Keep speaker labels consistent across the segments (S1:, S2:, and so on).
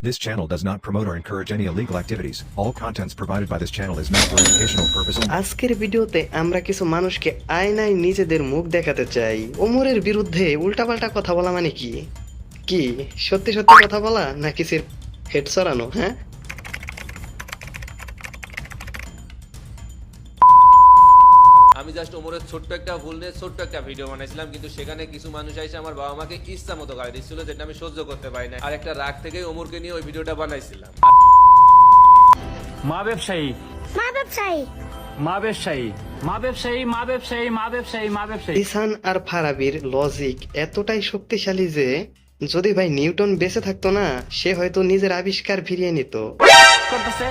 S1: This channel does not promote or encourage any illegal activities. All contents provided by this channel is meant for educational purposes.
S2: আজকের ভিডিওতে আমরা কিছু মানুষকে আয়নায় নিজেদের মুখ দেখাতে চাই ওমরের বিরুদ্ধে উল্টাপাল্টা কথা বলা মানে কি কি সত্যি সত্যি কথা বলা নাকি সির হেড সরানো হ্যাঁ
S3: আমি জাস্ট ওমরের ছোট্ট একটা ভুল নিয়ে ছোট্ট একটা ভিডিও বানাইছিলাম কিন্তু সেখানে কিছু মানুষ এসে আমার বাবা মাকে ইচ্ছা মতো গাড়ি দিচ্ছিল যেটা আমি সহ্য করতে পারি না। আর একটা রাগ থেকেই ওমরকে নিয়ে ওই ভিডিওটা বানাইছিলাম।
S4: মা ব্যবসায়ী।
S5: মা ব্যবসায়ী।
S4: মা ব্যবসায়ী। মা ব্যবসায়ী মা ব্যবসায়ী মা ব্যবসায়ী মা ব্যবসায়ী।
S2: ইসান আর ফারাবির লজিক এতটাই শক্তিশালী যে যদি ভাই নিউটন বেঁচে থাকতো না সে হয়তো নিজের আবিষ্কার ফিরিয়ে নিত।
S4: করতেছে?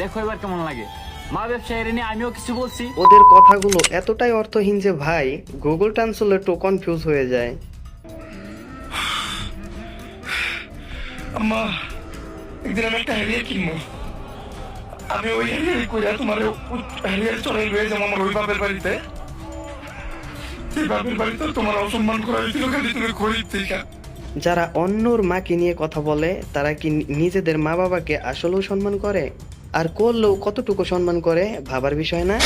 S4: দেখো এবার কেমন লাগে। মা ব্যবসায়ী নিয়ে আমিও কিছু বলছি।
S2: ওদের কথাগুলো এতটাই অর্থহীন যে ভাই গুগল ট্রান্সলেটও কনফিউজ হয়ে যায়।
S6: আম্মা একদিন আমি একটা হ্যারিয়ার কিনবো। আমি ওই হ্যারিয়ার কইরা তোমার হ্যারিয়ার চড়াই লয়ে যাব আমার ওই বাপের বাড়িতে। সেই বাপের বাড়িতে তোমার অসম্মান করা হয়েছিল খালি তুমি খরিদ থেকে।
S2: যারা অন্যর মাকে নিয়ে কথা বলে তারা কি নিজেদের মা বাবাকে আসলেও সম্মান করে? আর করলেও কতটুকু সম্মান করে ভাবার বিষয় না?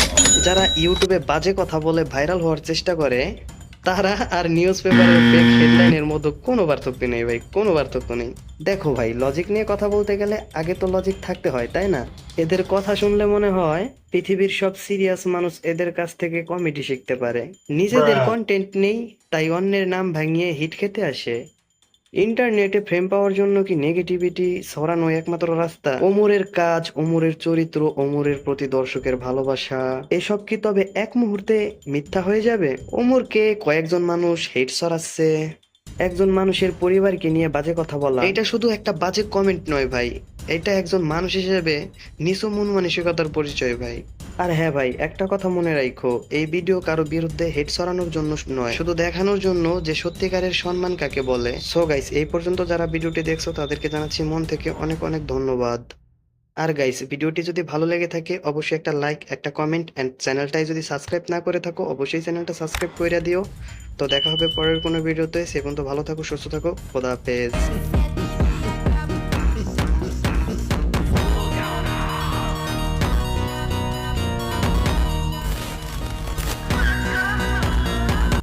S2: যারা ইউটিউবে বাজে কথা বলে ভাইরাল হওয়ার চেষ্টা করে তারা আর নিউজ পেপারের ফেক হেডলাইনের মধ্যে কোনো পার্থক্য নেই ভাই কোনো পার্থক্য নেই। দেখো ভাই লজিক নিয়ে কথা বলতে গেলে আগে তো লজিক থাকতে হয় তাই না? এদের কথা শুনলে মনে হয় পৃথিবীর সব সিরিয়াস মানুষ এদের কাছ থেকে কমেডি শিখতে পারে। নিজেদের কন্টেন্ট নেই তাই অন্যের নাম ভাঙিয়ে হিট খেতে আসে। ইন্টারনেটে ফ্রেম পাওয়ার জন্য কি নেগেটিভিটি ছড়ানো একমাত্র রাস্তা? ওমরের কাজ, ওমরের চরিত্র, ওমরের প্রতি দর্শকের ভালোবাসা, এসব কি তবে এক মুহূর্তে মিথ্যা হয়ে যাবে? ওমরকে কয়েকজন মানুষ হেট ছড়াচ্ছে। একজন মানুষের পরিবারকে নিয়ে বাজে কথা বলা। এটা শুধু একটা বাজে কমেন্ট নয় ভাই। এটা একজন মানুষ হিসেবে নিচু মন মানসিকতার পরিচয় ভাই। আর হ্যাঁ ভাই, একটা কথা মনে রাখো এই ভিডিও কারও বিরুদ্ধে হেড সরানোর জন্য নয়, শুধু দেখানোর জন্য যে সত্যিকারের সম্মান কাকে বলে। সো গাইস এই পর্যন্ত যারা ভিডিওটি দেখছ, তাদেরকে জানাচ্ছি মন থেকে অনেক অনেক ধন্যবাদ। আর গাইস ভিডিওটি যদি ভালো লেগে থাকে, অবশ্যই একটা লাইক একটা কমেন্ট এন্ড চ্যানেলটাই যদি সাবস্ক্রাইব না করে থাকো, অবশ্যই চ্যানেলটা সাবস্ক্রাইব করে দিও। তো দেখা হবে পরের কোনো ভিডিওতে, সে পর্যন্ত ভালো থাকো, সুস্থ থাকো, খোদা হাফেজ।